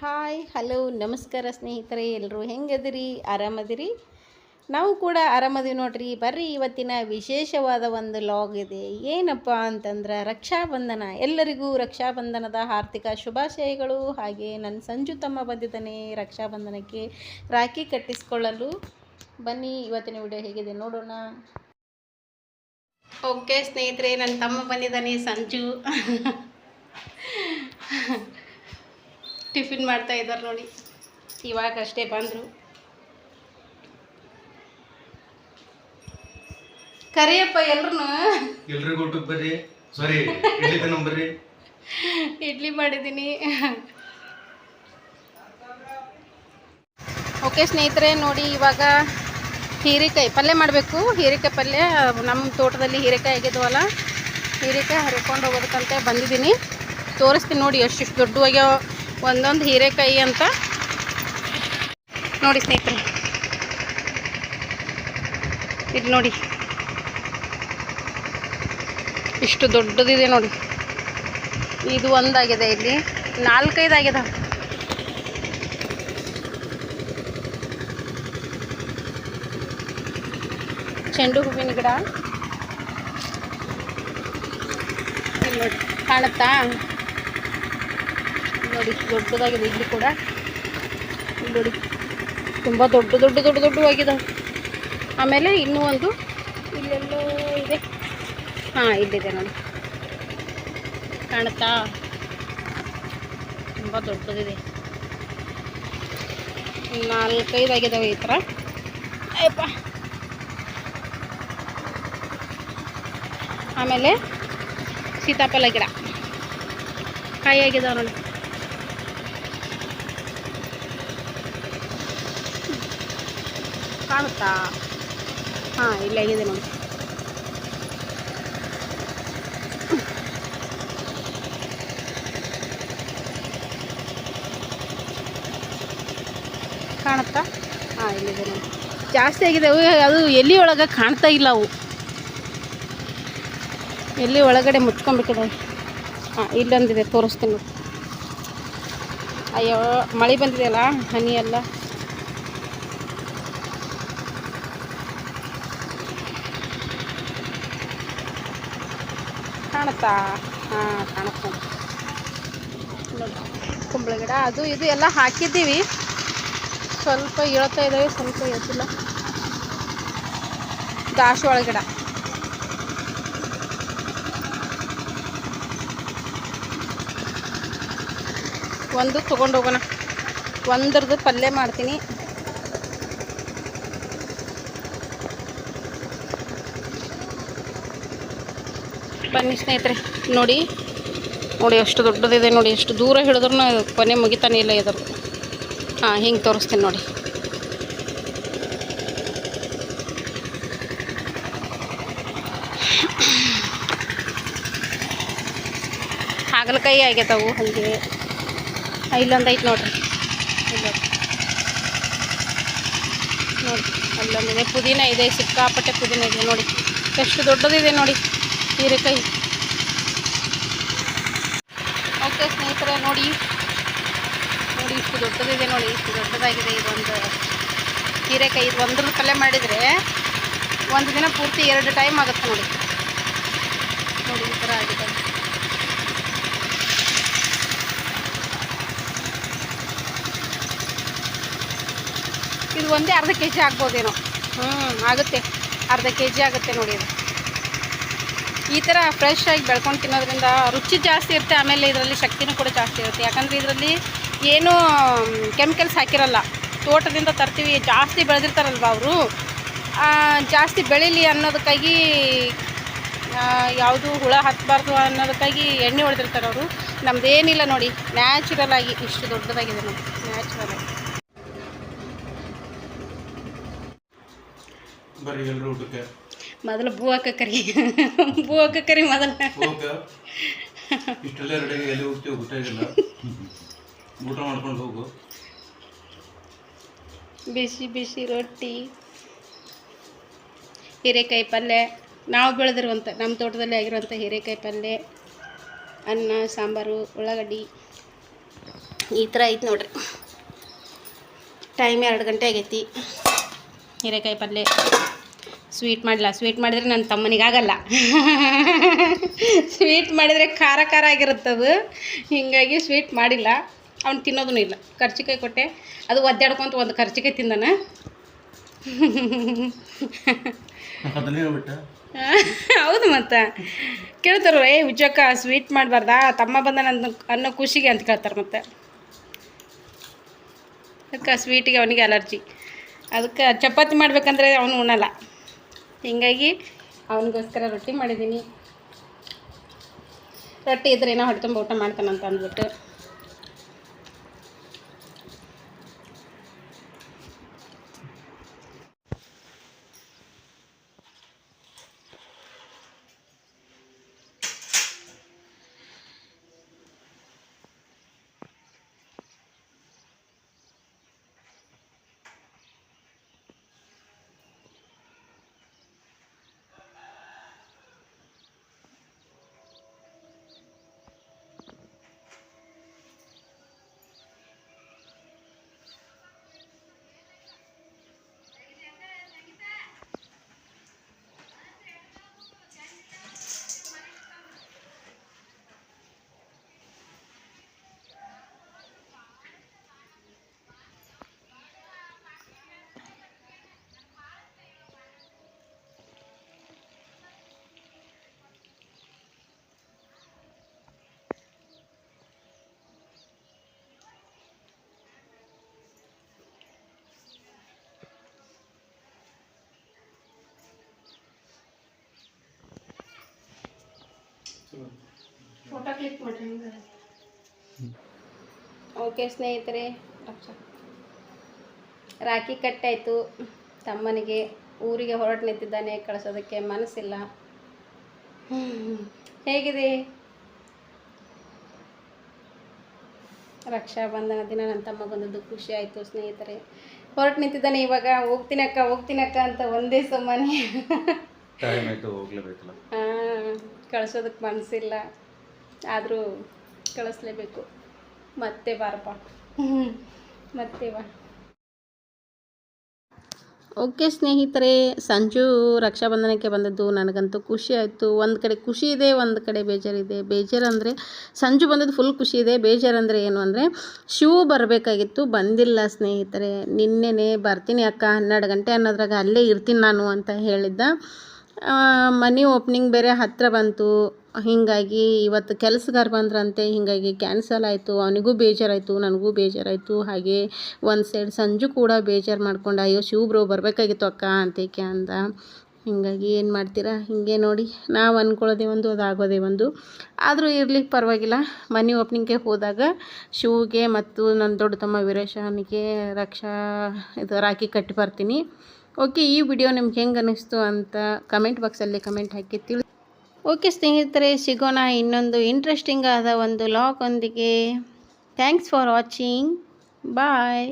Hi, hello, ನಮಸ್ಕಾರ ಸ್ನೇಹಿತರೆ ಎಲ್ಲರೂ ಹೆಂಗದಿರಿ? ಆರಾಮದಿರಿ? ನಾವು ಕೂಡ ಆರಾಮದೀವಿ ನೋಡ್ರಿ. ಬರ್ರಿ, ಇವತ್ತಿನ ವಿಶೇಷವಾದ ಒಂದು ಲಾಗ್ ಇದೆ. ಏನಪ್ಪ ಅಂತಂದ್ರೆ, ರಕ್ಷಾಬಂಧನ. ಎಲ್ಲರಿಗೂ ರಕ್ಷಾಬಂಧನದ ಆರ್ಥಿಕ ಶುಭಾಶಯಗಳು. ಹಾಗೆ ನನ್ನ ಸಂಜು ತಮ್ಮ ಬಂದಿದ್ದಾನೆ, ರಕ್ಷಾಬಂಧನಕ್ಕೆ ರಾಖಿ ಕಟ್ಟಿಸ್ಕೊಳ್ಳಲು. ಬನ್ನಿ, ಇವತ್ತಿನ ವಿಡಿಯೋ ಹೇಗಿದೆ ನೋಡೋಣ. ಓಕೆ ಸ್ನೇಹಿತರೆ ನನ್ನ ತಮ್ಮ ಬಂದಿದ್ದಾನೆ ಸಂಜು. ಟಿಫಿನ್ ಮಾಡ್ತಾ ಇದ್ದಾರೆ ನೋಡಿ. ಇವಾಗ ಅಷ್ಟೇ ಬಂದರು. ಕರಿಯಪ್ಪ ಎಲ್ರು ಎಲ್ರಿಗೂ ಊಟಕ್ಕೆ ಬರ್ರಿ. ಸಾರಿ ಇಡ್ಲಿ ಬರ್ರಿ. ಇಡ್ಲಿ ಮಾಡಿದ್ದೀನಿ. ಓಕೆ ಸ್ನೇಹಿತರೆ ನೋಡಿ ಇವಾಗ ಹೀರೆಕಾಯಿ ಪಲ್ಯ ಮಾಡಬೇಕು. ಹೀರೆಕಾಯಿ ಪಲ್ಯ ನಮ್ಮ ತೋಟದಲ್ಲಿ ಹೀರೆಕಾಯಿ ಆಗಿದ್ವಲ್ಲ ಹೀರೆಕಾಯಿ ಹರ್ಕೊಂಡು ಹೋಗೋದಕ್ಕಂತ ಬಂದಿದ್ದೀನಿ. ತೋರಿಸ್ತೀನಿ ನೋಡಿ ಎಷ್ಟೆಷ್ಟು ದೊಡ್ಡವಾಗ್ಯಾವ. ಒಂದೊಂದು ಹೀರೆಕಾಯಿ ಅಂತ. ನೋಡಿ ಸ್ನೇಹಿತರೆ. ಇದು ನೋಡಿ. ಇಷ್ಟು ದೊಡ್ಡದಿದೆ ನೋಡಿ. ಇದು ಒಂದಾಗಿದೆ ಇಲ್ಲಿ. ನಾಲ್ಕೈದು ಆಗಿದೆ ಚೆಂಡು ಹೂವಿನ ಗಿಡ ನೋಡಿ. ಕಾಣುತ್ತಾ? ನೋಡಿ, ದೊಡ್ಡದಾಗಿದೆ. ಇಲ್ಲಿ ಕೂಡ ನೋಡಿ, ತುಂಬ ದೊಡ್ಡ ದೊಡ್ಡ ದೊಡ್ಡ ದೊಡ್ಡವಾಗಿದ್ದಾವೆ ಆಮೇಲೆ ಇನ್ನೂ ಒಂದು ಇಲ್ಲೆಲ್ಲೋ ಇದೆ. ಹಾಂ, ಇಲ್ಲಿದೆ ನೋಡಿ. ಕಾಣುತ್ತಾ? ತುಂಬ ದೊಡ್ಡದಿದೆ. ನಾಲ್ಕೈದು ಆಗಿದ್ದಾವೆ ಈ ಥರ ಅಯ್ಯಪ್ಪ. ಆಮೇಲೆ ಸೀತಾಫಲ ಗಿಡ. ಕಾಯಿ ಆಗಿದಾವೆ ನೋಡಿ ಕಾಣುತ್ತಾ? ಹಾಂ, ಇಲ್ಲಿ ಆಗಿದೆ ನೋಡಿ. ಕಾಣುತ್ತಾ? ಹಾಂ ಇಲ್ಲಿದೆ ನೋಡಿ. ಜಾಸ್ತಿ ಆಗಿದೆ. ಅದು ಎಲ್ಲಿ ಒಳಗೆ ಕಾಣ್ತಾ ಇಲ್ಲ ಅವು. ಎಲ್ಲಿ ಒಳಗಡೆ ಮುಚ್ಕೊಂಡ್ಬಿಟ್ಟಿದೆ. ಹಾಂ, ಇಲ್ಲೊಂದಿದೆ, ತೋರಿಸ್ತೀನಿ. ಅಯ್ಯೋ, ಮಳೆ ಬಂದಿದೆಯಲ್ಲ, ಹನಿ ಎಲ್ಲ. ಕಾಣುತ್ತಾ? ಹಾ, ಕಾಣುತ್ತೆ. ಕುಂಬಳ ಗಿಡ. ಅದು ಇದು ಎಲ್ಲ ಹಾಕಿದ್ದೀವಿ. ಸ್ವಲ್ಪ ಹೇಳ್ತಾ ಇದ್ದಾವೆ, ಸ್ವಲ್ಪ ಹೇಳ್ತಿಲ್ಲ ದಾಸವಾಳ ಗಿಡ ಒಂದು ತೊಗೊಂಡೋಗೋಣ ಒಂದ್ರದ್ದು ಪಲ್ಯ ಮಾಡ್ತೀನಿ. ಬನ್ನಿ ಸ್ನೇಹಿತರೆ. ನೋಡಿ ನೋಡಿ ಎಷ್ಟು ದೊಡ್ಡದಿದೆ, ನೋಡಿ ಎಷ್ಟು ದೂರ ಹಿಡಿದ್ರೂ ಕೊನೆ ಮುಗಿತಾನೆ ಇಲ್ಲ ಇದ್ರದ್ದು ಹಾಂ, ಹಿಂಗೆ ತೋರಿಸ್ತೀನಿ ನೋಡಿ. ಹಾಗಲಕಾಯಿ ಆಗ್ಯದವು ಹಂಗೆ. ಇಲ್ಲೊಂದು ಐತೆ ನೋಡ್ರಿ. ನೋಡಿ ಅಲ್ಲೊಂದಿದೆ ಪುದೀನ ಇದೆ, ಸಿಕ್ಕಾಪಟ್ಟೆ ಪುದೀನ ಇದೆ, ನೋಡಿ. ಎಷ್ಟು ದೊಡ್ಡದಿದೆ ನೋಡಿ. ಹೀರೆಕಾಯಿ ಓಕೆ ಸ್ನೇಹಿತರೆ, ನೋಡಿ. ನೋಡಿ, ಇಷ್ಟು ದೊಡ್ಡದಿದೆ ನೋಡಿ, ಇಷ್ಟು ದೊಡ್ಡದಾಗಿದೆ ಇದೊಂದು ಹೀರೆಕಾಯಿ ಇದು ಒಂದ್ರ ಪಲ್ಯ ಮಾಡಿದರೆ ಒಂದು ದಿನ ಪೂರ್ತಿ ಎರಡು ಟೈಮ್ ಆಗುತ್ತೆ ನೋಡಿ. ನೋಡಿ, ಈ ಥರ ಆಗಿದೆ. ಇದು ಒಂದೇ ಅರ್ಧ ಕೆ ಜಿ ಆಗ್ಬೋದೇನೋ. ಹ್ಞೂ ಆಗುತ್ತೆ. ಅರ್ಧ ಕೆ ಜಿ ಆಗುತ್ತೆ ನೋಡಿ ಇದು. ಈ ಥರ ಫ್ರೆಶ್ ಆಗಿ ಬೆಳ್ಕೊಂಡು ತಿನ್ನೋದ್ರಿಂದ ರುಚಿ ಜಾಸ್ತಿ ಇರುತ್ತೆ, ಆಮೇಲೆ ಇದರಲ್ಲಿ ಶಕ್ತಿನೂ ಕೂಡ ಜಾಸ್ತಿ ಇರುತ್ತೆ. ಯಾಕಂದರೆ ಇದರಲ್ಲಿ ಏನೂ ಕೆಮಿಕಲ್ಸ್ ಹಾಕಿರಲ್ಲ. ತೋಟದಿಂದ ತರ್ತೀವಿ, ಜಾಸ್ತಿ ಬೆಳೆದಿರ್ತಾರಲ್ವ ಅವರು? ಜಾಸ್ತಿ ಬೆಳೀಲಿ ಅನ್ನೋದಕ್ಕಾಗಿ ಯಾವುದು ಹುಳ ಹತ್ತಬಾರ್ದು ಅನ್ನೋದಕ್ಕಾಗಿ ಎಣ್ಣೆ ಹೊಡೆದಿರ್ತಾರೆ ಅವರು. ನಮ್ದೇನಿಲ್ಲ ನೋಡಿ ನ್ಯಾಚುರಲ್ ಆಗಿ, ಇಷ್ಟು ದೊಡ್ಡದಾಗಿದೆ ನೋಡಿ ನ್ಯಾಚುರಲ್ ಆಗಿ. ಎಲ್ರು ಊಟಕ್ಕೆ. ಮೊದಲು ಬೂ ಹಾಕ ಕರಿ. ಬೂ ಹಾಕ ಕರಿ ಮೊದಲು. ಇಷ್ಟೆಲ್ಲ ಎಲ್ಲಿ ಹೋಗ್ತೀವಿ ಇಲ್ಲ. ಊಟ ಮಾಡ್ಕೊಂಡು ಹೋಗು. ಬಿಸಿ ಬಿಸಿ ರೊಟ್ಟಿ ಹೀರೆಕಾಯಿ ಪಲ್ಯ ನಾವು ಬೆಳೆದಿರುವಂಥ ನಮ್ಮ ತೋಟದಲ್ಲಿ ಆಗಿರುವಂಥ ಹೀರೆಕಾಯಿ ಪಲ್ಯ ಅನ್ನ ಸಾಂಬಾರು ಉಳ್ಳಾಗಡ್ಡಿ. ಈ ಥರ ಐತೆ ನೋಡ್ರಿ. ಟೈಮ್ ಎರಡು ಗಂಟೆ ಆಗೈತಿ. ಹೀರೆಕಾಯಿ ಪಲ್ಯ ಸ್ವೀಟ್ ಮಾಡಲ್ಲ ಸ್ವೀಟ್ ಮಾಡಿದ್ರೆ ನನ್ನ ತಮ್ಮನಿಗಾಗಲ್ಲ ಸ್ವೀಟ್ ಮಾಡಿದರೆ ಖಾರ ಖಾರ ಆಗಿರುತ್ತದು ಹೀಗಾಗಿ ಸ್ವೀಟ್ ಮಾಡಿಲ್ಲ. ಅವ್ನು ತಿನ್ನೋದೂ ಇಲ್ಲ. ಕರ್ಚಿಕಾಯಿ ಕೊಟ್ಟೆ. ಅದು ಒದ್ದಾಡ್ಕೊಂತ ಒಂದು ಕರ್ಚಿಕಾಯಿ ತಿಂದನ. ಹೌದು ಮತ್ತೆ. ಕೇಳ್ತಾರ ಏ ಉಜ್ಜಕ್ಕ ಸ್ವೀಟ್ ಮಾಡಬಾರ್ದಾ? ತಮ್ಮ ಬಂದ ನನ್ನ ಅನ್ನೋ ಖುಷಿಗೆ ಅಂತ ಕೇಳ್ತಾರೆ ಮತ್ತೆ. ಅದಕ್ಕೆ ಸ್ವೀಟಿಗೆ ಅವನಿಗೆ ಅಲರ್ಜಿ ಅದಕ್ಕೆ ಚಪಾತಿ ಮಾಡ್ಬೇಕಂದ್ರೆ ಅವನು ಉಣ್ಣಲ್ಲ ಹೀಗಾಗಿ ಅವನಿಗೋಸ್ಕರ ರೊಟ್ಟಿ ಮಾಡಿದ್ದೀನಿ. ರೊಟ್ಟಿ ಇದ್ರೆ ಏನೋ ಹೊಟ್ಟೆ ತುಂಬ ಊಟ ಮಾಡ್ತಾನಂತ ಅಂದ್ಬಿಟ್ಟು. ಕ್ಲಿಕ್ ಮಾಡ್ರಿ ಓಕೆ ಸ್ನೇಹಿತರೆ ರಾಕಿ ರಾಖಿ ಕಟ್ಟಾಯಿತು. ತಮ್ಮನಿಗೆ ಊರಿಗೆ ಹೊರಟು ನಿಂತಿದ್ದಾನೆ ಕಳಿಸೋದಕ್ಕೆ ಮನಸ್ಸಿಲ್ಲ. ಹೇಗಿದೆ? ಹೇಗಿದೆ ರಕ್ಷಾಬಂಧನ ದಿನ ನನ್ನ ತಮ್ಮ ಬಂದದ್ದು ಖುಷಿ ಆಯಿತು ಸ್ನೇಹಿತರೆ. ಹೊರಟು ನಿಂತಿದ್ದಾನೆ ಇವಾಗ ಹೋಗ್ತೀನಕ್ಕ ಹೋಗ್ತೀನಕ್ಕ ಅಂತ ಒಂದೇ ಸಮಾನೆ ಹೋಗ್ಲೇಬೇಕಲ್ಲ. ಕಳ್ಸೋದಕ್ಕೆ ಮನಸ್ಸಿಲ್ಲ. ಆದರೂ ಕಳಿಸ್ಲೇಬೇಕು. ಮತ್ತೆ ಬಾರಪ್ಪ ಮತ್ತೆ ಬಾ ಓಕೆ ಸ್ನೇಹಿತರೆ ಸಂಜು ರಕ್ಷಾಬಂಧನಕ್ಕೆ ಬಂದದ್ದು ನನಗಂತೂ ಖುಷಿ ಆಯಿತು. ಒಂದು ಕಡೆ ಖುಷಿ ಇದೆ ಒಂದು ಕಡೆ ಬೇಜಾರಿದೆ. ಬೇಜಾರು ಅಂದರೆ ಸಂಜು ಬಂದದ್ದು ಫುಲ್ ಖುಷಿ ಇದೆ. ಬೇಜಾರು ಅಂದರೆ ಏನು ಅಂದರೆ ಶಿವು ಬರಬೇಕಾಗಿತ್ತು. ಬಂದಿಲ್ಲ ಸ್ನೇಹಿತರೆ. ನಿನ್ನೆನೇ ಬರ್ತೀನಿ ಅಕ್ಕ. ಹನ್ನೆರಡು ಗಂಟೆ ಅನ್ನೋದ್ರಾಗ ಅಲ್ಲೇ ಇರ್ತೀನಿ ನಾನು ಅಂತ ಹೇಳಿದ್ದ. ಮನೆ ಓಪ್ನಿಂಗ್ ಬೇರೆ ಹತ್ತಿರ ಬಂತು. ಹೀಗಾಗಿ ಇವತ್ತು ಕೆಲಸಗಾರ ಬಂದ್ರಂತೆ, ಹೀಗಾಗಿ ಕ್ಯಾನ್ಸಲ್ ಆಯಿತು. ಅವನಿಗೂ ಬೇಜಾರಾಯಿತು, ನನಗೂ ಬೇಜಾರಾಯಿತು. ಹಾಗೆ ಒಂದು ಸೈಡ್ ಸಂಜು ಕೂಡ ಬೇಜಾರು ಮಾಡ್ಕೊಂಡು, ಅಯ್ಯೋ, ಶಿವಬ್ರು, ಬರಬೇಕಾಗಿತ್ತು ಅಕ್ಕ ಅಂತೇಕೆ ಅಂದ. ಹೀಗಾಗಿ ಏನು ಮಾಡ್ತೀರಾ? ಹೀಗೆ ನೋಡಿ, ನಾವು ಅಂದ್ಕೊಳ್ಳೋದೇ ಒಂದು, ಅದು ಆಗೋದೇ ಒಂದು. ಆದರೂ ಇರಲಿ, ಪರವಾಗಿಲ್ಲ. ಮನೆ ಓಪ್ನಿಂಗ್ಗೆ ಹೋದಾಗ ಶಿವಗೆ ಮತ್ತು ನನ್ನ ದೊಡ್ಡ ತಮ್ಮ ವೀರೇಶನಿಗೆ ರಕ್ಷಾ, ಇದು ರಾಖಿ ಕಟ್ಟಿ ಬರ್ತೀನಿ. ಓಕೆ, ಈ ವಿಡಿಯೋ ನಿಮ್ಗೆ ಹೆಂಗೆ ಅನ್ನಿಸ್ತು ಅಂತ ಕಮೆಂಟ್ ಬಾಕ್ಸಲ್ಲಿ ಕಮೆಂಟ್ ಹಾಕಿ ತಿಳಿ. ಓಕೆ, ಸ್ನೇಹಿತರೆ, ಸಿಗೋಣ ಇನ್ನೊಂದು ಇಂಟ್ರೆಸ್ಟಿಂಗ್ ಆದ ಒಂದು ಲಾಕೊಂದಿಗೆ ಥ್ಯಾಂಕ್ಸ್ ಫಾರ್ ವಾಚಿಂಗ್ ಬಾಯ್